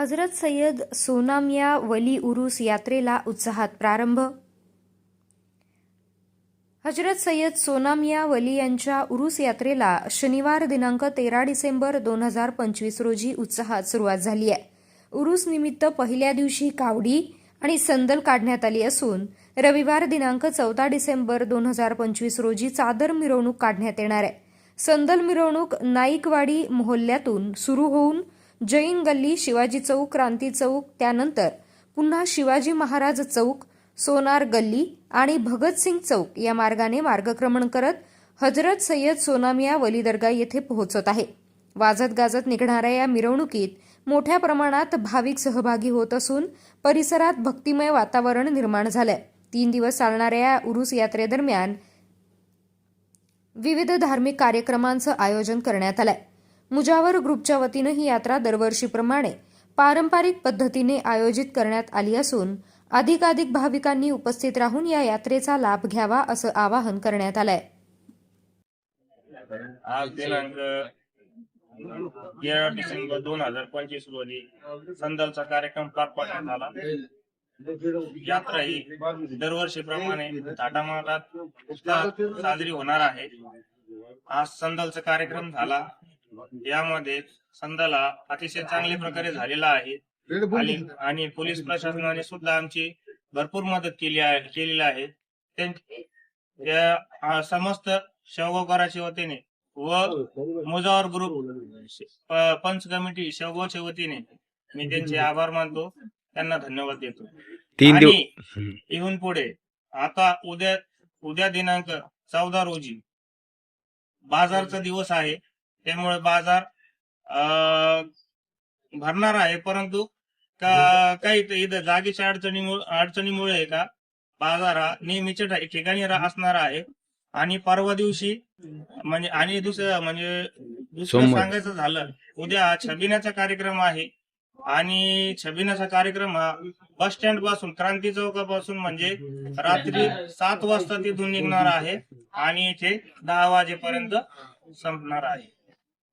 हजरत सय्यद सोनामिया वली उरूस यात्रेला उत्साहात प्रारंभ. हजरत सय्यद सोनामिया वली यांच्या उरूस यात्रेला शनिवार दिनांक तेरा डिसेंबर दोन हजार पंचवीस रोजी उत्साहात सुरुवात झाली आहे. उरूस निमित्त पहिल्या दिवशी कावडी आणि संदल काढण्यात आली असून रविवार दिनांक चौदा डिसेंबर दोन हजार पंचवीस रोजी चादर मिरवणूक काढण्यात येणार आहे. संदल मिरवणूक नाईकवाडी मोहल्ल्यातून सुरू होऊन जैन गल्ली शिवाजी चौक क्रांती चौक त्यानंतर पुन्हा शिवाजी महाराज चौक सोनार गल्ली आणि भगतसिंग चौक या मार्गाने मार्गक्रमण करत हजरत सय्यद सोनामिया वली दर्गा येथे पोहोचत आहे. वाजत गाजत निघणाऱ्या या मिरवणुकीत मोठ्या प्रमाणात भाविक सहभागी होत असून परिसरात भक्तिमय वातावरण निर्माण झालंय. तीन दिवस चालणाऱ्या या उरुस यात्रेदरम्यान विविध धार्मिक कार्यक्रमांचं आयोजन करण्यात आलंय. मुजावर ग्रुपच्या वतीनं ही यात्रा दरवर्षीप्रमाणे पारंपरिक पद्धतीने आयोजित करण्यात आली असून अधिकाधिक भाविकांनी उपस्थित राहून या यात्रेचा लाभ घ्यावा असं आवाहन करण्यात आलंय. आज दिनांक तेरा डिसेंबर दोन हजार पंचवीस रोजी संदलचा कार्यक्रम पार पाडण्यात आला. यात्रा ही दरवर्षीप्रमाणे थाटामाटात साजरी होणार आहे. आज संदलचा कार्यक्रम झाला. यामध्ये संदला अतिशय चांगल्या प्रकारे झालेला आहे. आणि आणि पोलीस प्रशासनाने सुद्धा आमची भरपूर मदत केली आहे केलेली आहे. त्यां- समस्त शेवगावकराच्या वतीने व मुजावर ग्रुप प- पंच कमिटी शेवगावच्या वतीने मी त्यांचे आभार मानतो. त्यांना धन्यवाद देतो. तीन दिवस आणि इथून पुढे आता उद्या उद्या दिनांक चौदा रोजी बाजारचा दिवस आहे. त्यामुळे बाजार अं, भरणार आहे. परंतु का- काही ते इथं जागेच्या अडचणीमुळे अडचणीमुळे आहे का बाजार हा नेहमीच्या ठिकाणी असणार आहे. आणि परवा दिवशी म्हणजे आणि दुसरं म्हणजे दुसरं. सांगायचं झालं उद्या छबिनाचा कार्यक्रम आहे. आणि छबिनाचा कार्यक्रम हा बस स्टँडपासून क्रांती चौकापासून म्हणजे रात्री सात वाजता तिथून निघणार आहे. आणि इथे दहा वाजेपर्यंत संपणार आहे.